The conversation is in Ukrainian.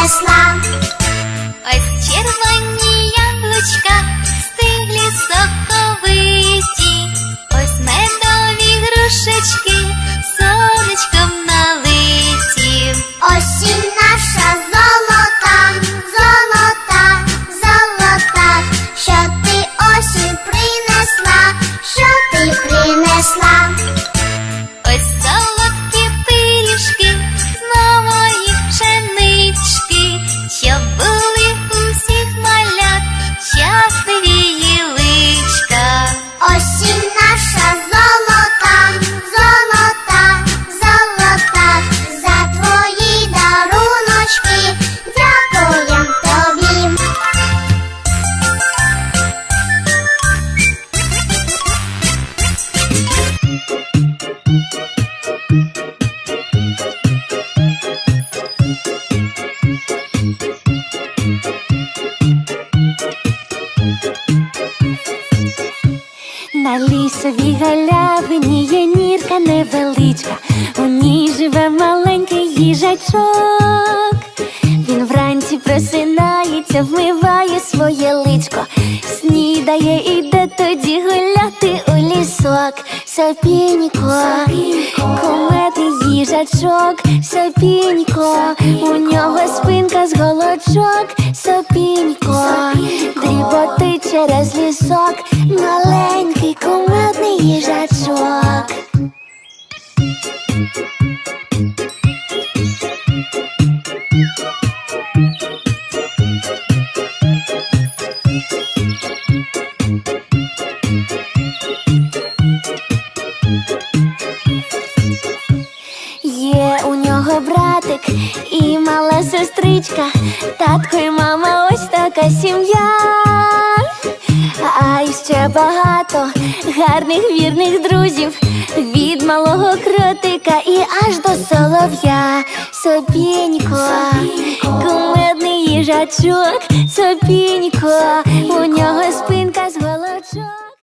принесла. Ось червоні. На лісовій галявині є нірка невеличка, у ній живе маленький їжачок. Він вранці просинається, вмиває своє личко, снідає, іде тоді гуляти у лісок. Сопінько, куметний їжачок, сопінько, у нього спинка з голочок, сопінько, дріботить через лісок, їжачок. Є у нього братик і мала сестричка, татко і мама, ось така сім'я. Гарних вірних друзів від малого кротика і аж до солов'я. Сопінько, кумедний їжачок, сопінько, у нього спинка з голочок.